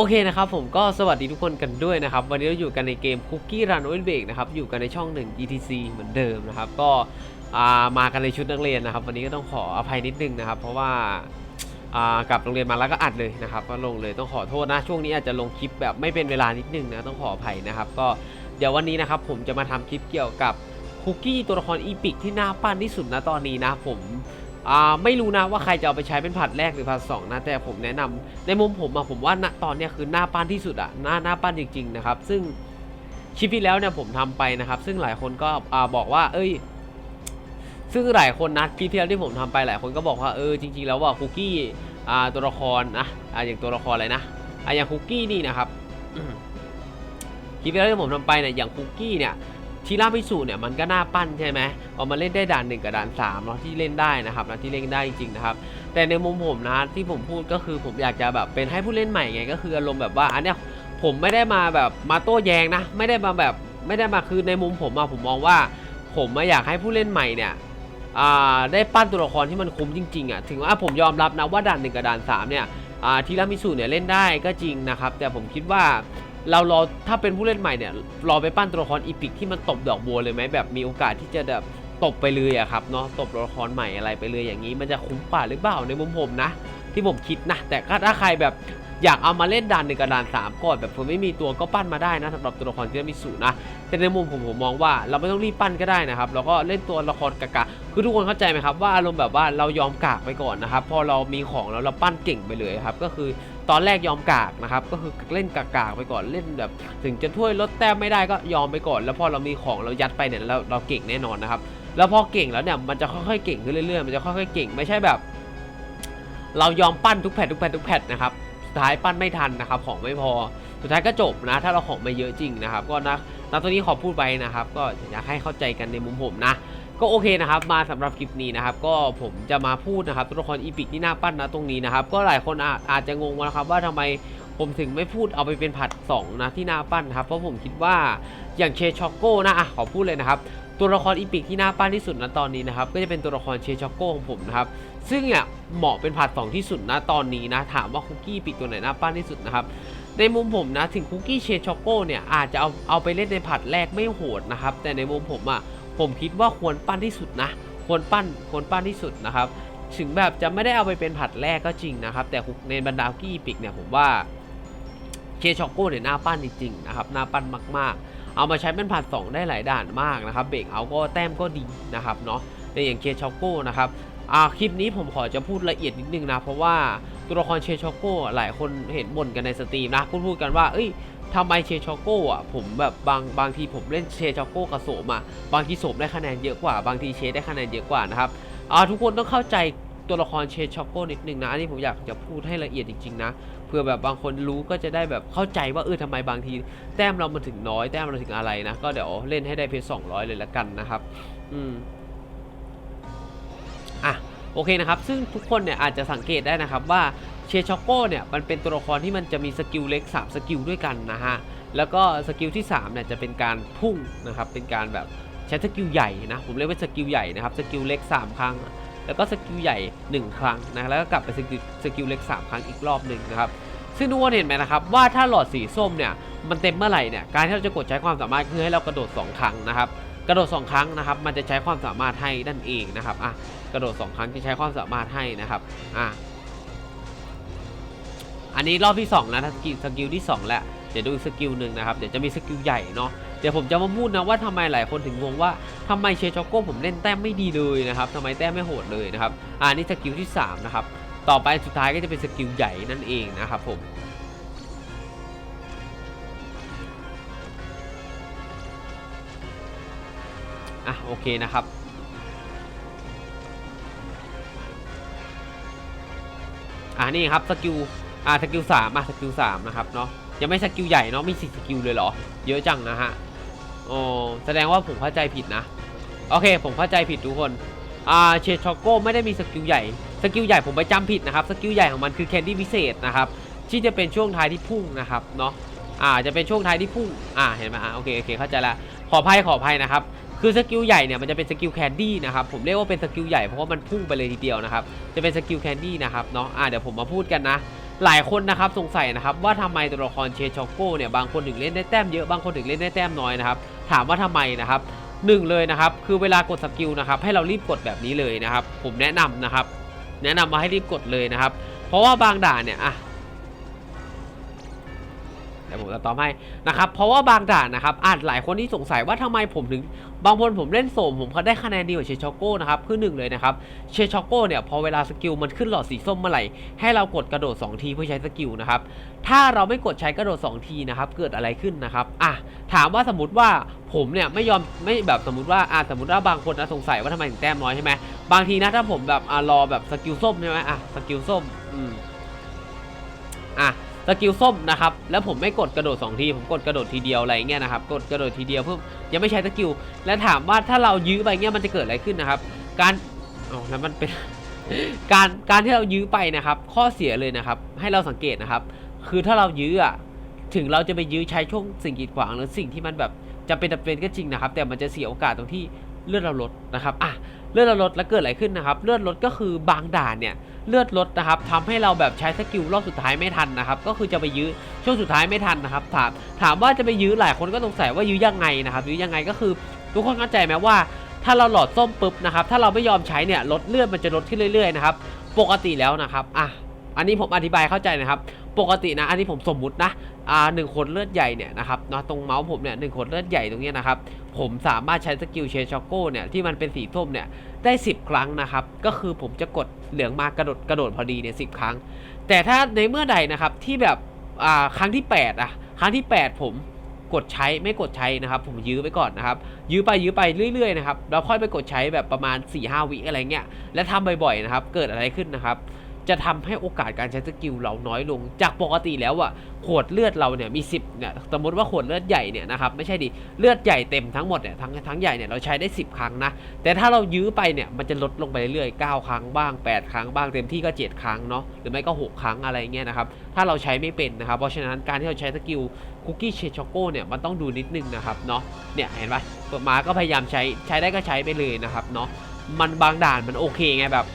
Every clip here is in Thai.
โอเคนะครับผมก็สวัสดีทุกคนกันด้วยนะครับ วันนี้เราอยู่กันในเกม Cookie Run o v e Break นะครับอยู่กันในช่องหนึ่ง ETC เหมือนเดิมนะครับ ก็มากันในชุดนักเรียนนะครับ วันนี้ก็ต้องขออภัยนิดนึงนะครับ เพราะว่ากลับโรงเรียนมาแล้วก็อัดเลยนะครับก็ลงเลยต้องขอโทษนะช่วงนี้อาจจะลงคลิปแบบไม่เป็นเวลานิดนึงนะต้องขออภัยนะครับ ก็เดี๋ยววันนี้นะครับผมจะมาทำคลิปเกี่ยวกับคุกกี้ตัวละครอีพิกที่น่าปั้นที่สุดนะตอนนี้นะผม ไม่รู้นะว่าใครจะเอาไปใช้เป็นผัดแรกหรือผัดสองนะแต่ผมแนะนำในมุมผมอะผมว่าณตอนนี้คือหน้าปั้นที่สุดอะหน้าหน้าปั้นจริง ๆ นะครับ ซึ่งคลิปที่แล้วเนี่ยผมทำไปนะครับ ซึ่งหลายคนก็อบอกว่า เอ้ย ซึ่งหลายคนนะคลิปที่แล้วที่ผมทำไปหลายคนก็บอกว่าเออจริง ๆ แล้วว่าคุกกี้ตัวละครนะอย่างตัวละครอะไรนะอ่าอย่างคุกกี้นี่นะครับคลิปที่แล้วที่ผมทำไปเนี่ยอย่างคุกกี้เนี่ย ทีรามิสุเนี่ยมันก็น่าปั้นใช่ไหมเอามาเล่นได้ด่านหนึ่งกับด่านสามเนาะที่เล่นได้นะครับนะที่เล่นได้จริงๆนะครับ แต่ในมุมผมนะที่ผมพูดก็คือผมอยากจะแบบเป็นให้ผู้เล่นใหม่ไงก็คืออารมณ์แบบว่าอันเนี้ยผมไม่ได้มาแบบมาโต้แย้งนะ ไม่ได้มาแบบไม่ได้มาคือในมุมผมอะผมมองว่า ผมอะอยากให้ผู้เล่นใหม่เนี่ยอ่าได้ปั้นตัวละครที่มันคุ้มจริงๆอะถึงว่าผมยอมรับนะว่าด่านหนึ่งกับด่านสามเนี่ยอ่าทีรามิสุเนี่ยเล่นได้ก็จริงนะครับ แต่ผมคิดว่า เรารอถ้าเป็นผู้เล่นใหม่เนี่ยรอไปปั้นตัวละครอีพิกที่มันตบดอกบัวเลยไหมแบบมีโอกาสที่จะแบบตบไปเลยอะครับเนาะตบตัวละครใหม่อะไรไปเลยอย่างนี้ มันจะคุ้มกว่าหรือเปล่าในมุมผมนะ ที่ผมคิดนะ แต่ถ้าใครแบบอยากเอามาเล่นด่านหนึ่งกับดานสามก่อนแบบผมไม่มีตัวก็ปั้นมาได้นะสำหรับตัวละครที่มีสูนะแต่ในมุมผมผมมองว่าเราไม่ต้องรีบปั้นก็ได้นะครับแล้วก็เล่นตัวละครกากาคือทุกคนเข้าใจไหมครับว่าอารมณ์แบบว่าเรายอมกากไปก่อนนะครับพอเรามีของแล้วเราปั้นเก่งไปเลยครับก็คือ ตอนแรกยอมกากนะครับก็คือเล่นกากๆไปก่อนเล่นแบบ ถึงจะถ้วยลดแต้มไม่ได้ก็ยอมไปก่อน แล้วพอเรามีของเรายัดไปเนี่ยเราเราเก่งแน่นอนนะครับแล้วพอเก่งแล้วเนี่ยมันจะค่อยๆเก่งขึ้นเรื่อยๆมันจะค่อยๆเก่งไม่ใช่แบบ เรายอมปั้นทุกแพททุกแพททุกแพทนะครับสุดท้ายปั้นไม่ทันนะครับของไม่พอสุดท้ายก็จบนะ ถ้าเราของไม่เยอะจริงนะครับ ก็นะตัวนี้ขอพูดไปนะครับ ก็อยากให้เข้าใจกันในมุมผมนะ ก็โอเคนะครับมาสำหรับคลิปนี้นะครับก็ผมจะมาพูดนะครับตัวละครอีพิกที่น่าปั้นนะตรงนี้นะครับก็หลายคนอาจอาจจะงงนะครับว่าทำไมผมถึงไม่พูดเอาไปเป็นผัด2นะที่น่าปั้นครับเพราะผมคิดว่าอย่างเชช็อกโก้นะอะขอพูดเลยนะครับตัวละครอีพิกที่น่าปั้นที่สุดนะตอนนี้นะครับก็จะเป็นตัวละครเชช็อกโก้ของผมนะครับซึ่งเนี่ยเหมาะเป็นผัด2ที่สุดนะตอนนี้นะถามว่าคุกกี้ปีกตัวไหนน่าปั้นที่สุดนะครับในมุมผมนะถึงคุกกี้เชช็อกโก้เนี่ยอาจจะเอาเอาไปเล่นในผัดแรกไม่โหดนะครับแต่ในมุมผมอะ่ะ ผมคิดว่าควรปั้นที่สุดนะ ควรปั้นควรปั้นที่สุดนะครับ ถึงแบบจะไม่ได้เอาไปเป็นผัดแรกก็จริงนะครับ แต่ในบรรดาคุกกี้ปีกเนี่ยผมว่าเชช็อกโก้เนี่ยน่าปั้นจริงๆนะครับน่าปั้นมากๆ เอามาใช้เป็นผัด 2 ได้หลายด่านมากนะครับเบรกเอาก็แต้มก็ดีนะครับเนาะในอย่างเคช็อกโก้นะครับอ่าคลิปนี้ผมขอจะพูดละเอียดนิดนึงนะ เพราะว่าตัวละครเชช็อกโก้หลายคนเห็นบ่นกันในสตรีมนะพูดพูดกันว่าเอ้ย ทำไมเชช็อกโก้อะผมแบบบางบางทีผมเล่นเชช็อกโก้กับโสมอะบางทีโสมได้คะแนนเยอะกว่า บางทีเชได้คะแนนเยอะกว่านะครับอ่าทุกคนต้องเข้าใจตัวละครเชช็อกโก้นิดนึงนะอันนี้ผมอยากจะพูดให้ละเอียดจริงๆนะเพื่อแบบบางคนรู้ก็จะได้แบบเข้าใจว่าเออทำไมบางที แต้มเรามันถึงน้อยแต้มเราถึงอะไรนะก็เดี๋ยวเล่นให้ได้เพจสองร้อยเลยละกันนะครับ อืมอะโอเคนะครับ ซึ่งทุกคนเนี่ยอาจจะสังเกตได้นะครับว่า เชช็อกโก้เนี่ยมันเป็นตัวละครที่มันจะมีสกิลเล็ก3สกิลด้วยกันนะฮะ แล้วก็สกิลที่3เนี่ยจะเป็นการพุ่งนะครับ เป็นการแบบใช้สกิลใหญ่นะ ผมเรียกว่าสกิลใหญ่นะครับ สกิลเล็ก 3 ครั้ง แล้วก็สกิลใหญ่ 1 ครั้งนะ แล้วก็กลับไปสกิลสกิลเล็ก 3 ครั้งอีกรอบหนึ่งนะครับ ซึ่งทุกคนเห็นไหมนะครับว่าถ้าหลอดสีส้มเนี่ยมันเต็มเมื่อไหร่เนี่ย การที่เราจะกดใช้ความสามารถคือให้เรากระโดด 2 ครั้งนะครับกระโดด 2 ครั้งนะครับ มันจะใช้ความสามารถให้นั่นเองนะครับ อะ กระโดด 2 ครั้งจะใช้ความสามารถให้นะครับ อะ อันนี้รอบที่2นะสกิลสกิลที่2แหล้วเดี๋ยวดูอีกสกิลหนึ่งนะครับเดี๋ยวจะมีสกิลใหญ่เนาะเดี๋ยวผมจะมาพูดนะว่าทำไมหลายคนถึงงงว่าทำไมเชช็อกโก้ผมเล่นแต้มไม่ดีเลยนะครับทำไมแต้มไม่โหดเลยนะครับอ่านี่สกิลที่สามนะครับต่อไปสุดท้ายก็จะเป็นสกิลใหญ่นั่นเองนะครับผมอะโอเคนะครับอ่านี่ครับสกิล อ่าสกิลสามอะสกิลสามนะครับเนาะยังไม่สกิลใหญ่เนาะมีสี่สกิลเลยเหรอ เยอะจังนะฮะโอ้แสดงว่าผมเข้าใจผิดนะ โอเค ผมเข้าใจผิดทุกคนอ่าเชช็อกโก้ไม่ได้มีสกิลใหญ่สกิลใหญ่ผมไปจำผิดนะครับสกิลใหญ่ของมันคือแคนดี้พิเศษนะครับที่จะเป็นช่วงท้ายที่พุ่งนะครับเนาะอ่าจะเป็นช่วงท้ายที่พุ่งอ่าเห็นไหมอ่าโอเคโอเคเข้าใจละขออภัยขออภัยนะครับคือสกิลใหญ่เนี่ยมันจะเป็นสกิลแคนดี้นะครับผมเรียกว่าเป็นสกิลใหญ่เพราะว่ามันพุ่งไปเลยทีเดียวนะครับจะเป็นสกิลแคนดี้นะครับเนาะอ่าเดี๋ยวผมมาพูดกันนะ หลายคนนะครับสงสัยนะครับว่าทำไมตัวละครเชชอโก้เนี่ยบางคนถึงเล่นได้แต้มเยอะบางคนถึงเล่นได้แต้มน้อยนะครับถามว่าทำไมนะครับหนึ่งเลยนะครับคือเวลากดสกิลนะครับให้เรารีบกดแบบนี้เลยนะครับผมแนะนำนะครับแนะนำมาให้รีบกดเลยนะครับเพราะว่าบางด่านเนี่ยอะ เดี๋ยวผมจะตอบให้นะครับเพราะว่าบางด่านนะครับอาจหลายคนที่สงสัยว่าทำไมผมถึงบางคนผมเล่นโสมผมเขาได้คะแนนดีกว่าเชชอโก้นะครับคือหนึ่งเลยนะครับเชชอโก้เนี่ยพอเวลาสกิลมันขึ้นหลอดสีส้มเมื่อไหร่ให้เรากดกระโดด 2 ทีเพื่อใช้สกิลนะครับถ้าเราไม่กดใช้กระโดด 2 ทีนะครับเกิดอะไรขึ้นนะครับอะถามว่าสมมติว่าผมเนี่ยไม่ยอมไม่แบบสมมติว่าอะสมมติว่าบางคนนะสงสัยว่าทำไมถึงแต้มน้อยใช่ไหมบางทีนะถ้าผมแบบอะรอแบบสกิลส้มใช่ไหมอะสกิลส้มอืมอะ สกิลส้มนะครับแล้วผมไม่กดกระโดด2ทีผมกดกระโดดทีเดียวอะไรเงี้ยนะครับกดกระโดดทีเดียวเพิ่มยังไม่ใช้สกิลและถามว่าถ้าเรายื้อไปเงี้ยมันจะเกิดอะไรขึ้นนะครับ การเอแล้วมันเป็นการการที่เรายื้อไปนะครับ ข้อเสียเลยนะครับ ให้เราสังเกตนะครับ คือถ้าเรายื้ออะถึงเราจะไปยื้อใช้ช่วงสิ่งกีดขวางหรือสิ่งที่มันแบบจะเป็นจำเป็นก็จริงนะครับ แต่มันจะเสียโอกาสตรงที่เลือดเราลดนะครับอะ เลือดเราลดแล้วเกิดอะไรขึ้นนะครับ เลือดลดก็คือบางด่านเนี่ยเลือดลดนะครับทำให้เราแบบใช้สกิลรอบสุดท้ายไม่ทันนะครับ ก็คือจะไปยื้อช่วงสุดท้ายไม่ทันนะครับ ถามถามว่าจะไปยื้อหลายคนก็สงสัยว่ายื้อยังไงนะครับยื้อยังไงก็คือ ทุกคนเข้าใจไหมว่า ถ้าเราหลอดส้มปุ๊บนะครับ ถ้าเราไม่ยอมใช้เนี่ยลดเลือดมันจะลดขึ้นเรื่อยๆนะครับ ปกติแล้วนะครับอะ อันนี้ผมอธิบายเข้าใจนะครับ ปกตินะ อันนี้ผมสมมุตินะอ่าหนึ่งคนเลือดใหญ่เนี่ยนะครับเนาะตรงเมาส์ผมเนี่ยหนึ่งคนเลือดใหญ่ตรงนี้นะครับ ผมสามารถใช้สกิลเชช็อกโก้เนี่ยที่มันเป็นสีส้มเนี่ยได้ 10 ครั้งนะครับ ก็คือผมจะกดเหลืองมากระโดดกระโดดพอดีเนี่ยสิครั้ง แต่ถ้าในเมื่อใดนะครับที่แบบอ่าครั้งที่ 8 อะ ครั้งที่ 8 ผมกดใช้ไม่กดใช้นะครับ ผมยื้อไปก่อนนะครับ ยื้อไปยื้อไปเรื่อยๆนะครับแล้วค่อยไปกดใช้แบบประมาณ4-5วิอะไรเงี้ยและทำบ่อยๆนะครับ เกิดอะไรขึ้นนะครับ จะทำให้โอกาสการใช้สกิลเราน้อยลง จากปกติแล้วอะขวดเลือดเราเนี่ยมี 10เนี่ยสมมติว่าขวดเลือดใหญ่เนี่ยนะครับไม่ใช่ดิเลือดใหญ่เต็มทั้งหมดเนี่ยทั้งทั้งใหญ่เนี่ยเราใช้ได้ 10 ครั้งนะแต่ถ้าเรายื้อไปเนี่ยมันจะลดลงไปเรื่อยๆ9ครั้งบ้าง 8 ครั้งบ้างเต็มที่ก็ 7 ครั้งเนาะหรือไม่ก็ 6 ครั้งอะไรเงี้ยนะครับถ้าเราใช้ไม่เป็นนะครับเพราะฉะนั้นการที่เราใช้สกิลคุกกี้เชช็อกโก้เนี่ยมันต้องดูนิดนึงนะครับเนาะเนี่ยเห็นปะเปิดมาก็พยายามใช้ใช้ได้ก็ใช้ไปเลยนะครับเนาะมันบางด่านมันโอเคไงแบบ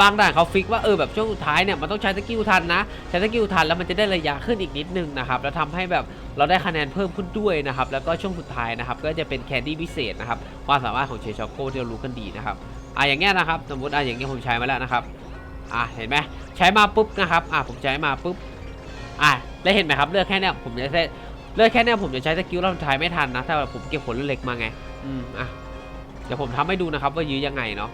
บางด่านเขาฟิกว่าเออแบบช่วงสุดท้ายเนี่ยมันต้องใช้สกิลทันนะใช้สกิลทันแล้วมันจะได้ระยะขึ้นอีกนิดนึงนะครับแล้วทำให้แบบเราได้คะแนนเพิ่มขึ้นด้วยนะครับแล้วก็ช่วงสุดท้ายนะครับก็จะเป็นแคนดี้พิเศษนะครับความสามารถของเชชอโก้ที่เรารู้กันดีนะครับอะอย่างเงี้ยนะครับสมมติอะอย่างเงี้ยผมใช้มาแล้วนะครับอะเห็นไหมใช้มาปุ๊บนะครับอะผมใช้มาปุ๊บอะได้วเห็นไหมครับเลือกแค่เนี้ยผมจะใช้เลือกแค่เนี้ยผมจะใช้สกิลรอบสุดท้ายไม่ทันนะถ้าแบบผมเก็บผลเล็กมาไงอืมอะเดี๋ยวผมทำให้ดูนะครับว่ายื้อยังไงเนาะ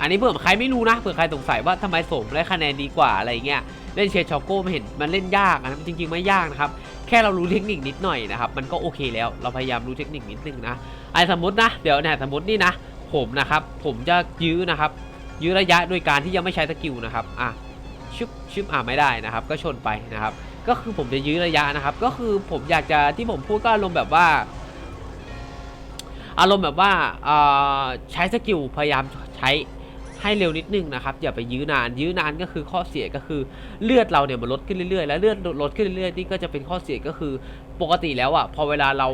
อันนี้เผื่อใครไม่รู้นะเผื่อใครสงสัยว่าทำไมสมได้คะแนนดีกว่าอะไรเงี้ยเล่นเชชอโก้ไม่เห็นมันเล่นยากนะจริง ๆ ไม่ยากนะครับแค่เรารู้เทคนิคนิดหน่อยนะครับมันก็โอเคแล้วเราพยายามรู้เทคนิคนิดนึงนะไอ้สมมตินะเดี๋ยวเนี่ยสมมตินี่นะ ผมนะครับผมจะยื้อนะครับยื้อระยะโดยการที่ยังไม่ใช้สกิลนะครับอะชึบชึบอะไม่ได้นะครับ ก็ชนไปนะครับ ก็คือผมจะยื้อระยะนะครับ ก็คือผมอยากจะที่ผมพูดก็อารมณ์แบบว่า อารมณ์แบบว่าเออใช้สกิลพยายามใช้ ให้เร็วนิดนึงนะครับอย่าไปยื้อนาน ยื้อนานก็คือข้อเสียก็คือเลือดเราเนี่ยมันลดขึ้นเรื่อยๆ แล้วเลือดลดขึ้นเรื่อยๆนี่ก็จะเป็นข้อเสียก็คือปกติแล้วอะพอเวลาเรา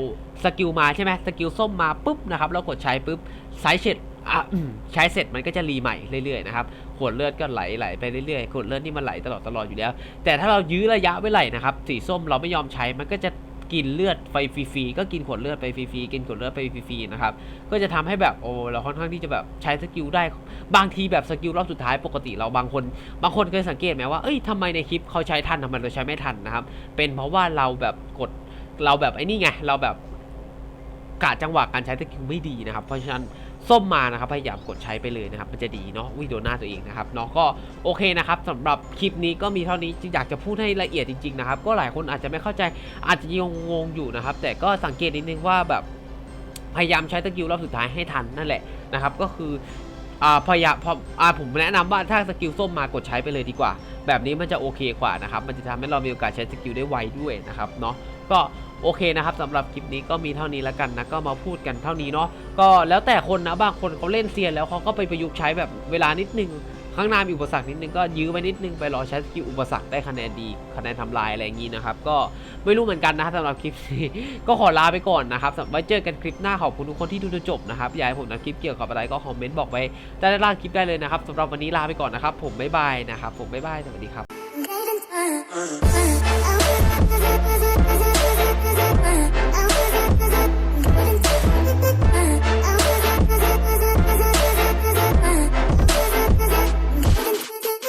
สกิลมาใช่ไหมสกิลส้มมาปุ๊บนะครับเรากดใช้ปุ๊บไซส์เสร็จใช้เสร็จมันก็จะรีใหม่เรื่อยๆนะครับขวดเลือดก็ไหลไหลไปเรื่อยๆขวดเลือดนี่มันไหลตลอดตลอดอยู่แล้ว แต่ถ้าเรายื้อระยะไว้ไหลนะครับสีส้มเราไม่ยอมใช้มันก็จะ กินเลือดไปฟรีๆก็กินขวดเลือดไปฟรีๆกินขวดเลือดไปฟรีๆนะครับก็จะทำให้แบบโอ้เราค่อนข้างที่จะแบบใช้สกิลได้บางทีแบบสกิลรอบสุดท้ายปกติเราบางคน บางคนเคยสังเกตไหมว่าเอ้ยทำไมในคลิปเขาใช้ทันทำไมเราใช้ไม่ทันนะครับ เป็นเพราะว่าเราแบบกดเราแบบไอ้นี่ไงเราแบบกะจังหวะการใช้สกิลไม่ดีนะครับ เพราะฉะนั้น ส้มมานะครับพยายามกดใช้ไปเลยนะครับมันจะดีเนาะวิดีโอหน้าตัวเองนะครับเนาะก็โอเคนะครับสำหรับคลิปนี้ก็มีเท่านี้อยากจะพูดให้ละเอียดจริงๆนะครับก็หลายคนอาจจะไม่เข้าใจอาจจะยังงงอยู่นะครับแต่ก็สังเกตนิดนึงว่าแบบพยายามใช้สกิลรอบสุดท้ายให้ทันนั่นแหละนะครับก็คืออ่าพยายามพออ่าผมแนะนำว่าถ้าสกิลส้มมากดใช้ไปเลยดีกว่า แบบนี้มันจะโอเคกว่านะครับมันจะทำให้เรามีโอกาสใช้สกิลได้ไวด้วยนะครับเนาะก็ โอเคนะครับสำหรับคลิปนี้ก็มีเท่านี้แล้วกันนะก็มาพูดกันเท่านี้เนาะก็แล้วแต่คนนะบางคนเขาเล่นเซียนแล้วเขาก็ไปประยุกต์ใช้แบบเวลานิดนึงข้างหน้ามีอุปสรรคนิดนึงก็ยื้อไว้นิดนึงไปรอใช้สกิลอุปสรรคได้คะแนนดีคะแนนทำลายอะไรอย่างนี้นะครับ ก็ไม่รู้เหมือนกันนะสำหรับคลิปนี้ก็ขอลาไปก่อนนะครับไว้เจอกันคลิปหน้าขอบคุณทุกคนที่ดูจนจบนะครับอยากให้ผมทำคลิปเกี่ยวกับอะไรก็คอมเมนต์บอกไว้ใต้ด้านล่างคลิปได้เลยนะครับสำหรับวันนี้ลาไปก่อนนะครับ ผมบ๊ายบายนะครับผมบ๊ายบายสวัสดีครับ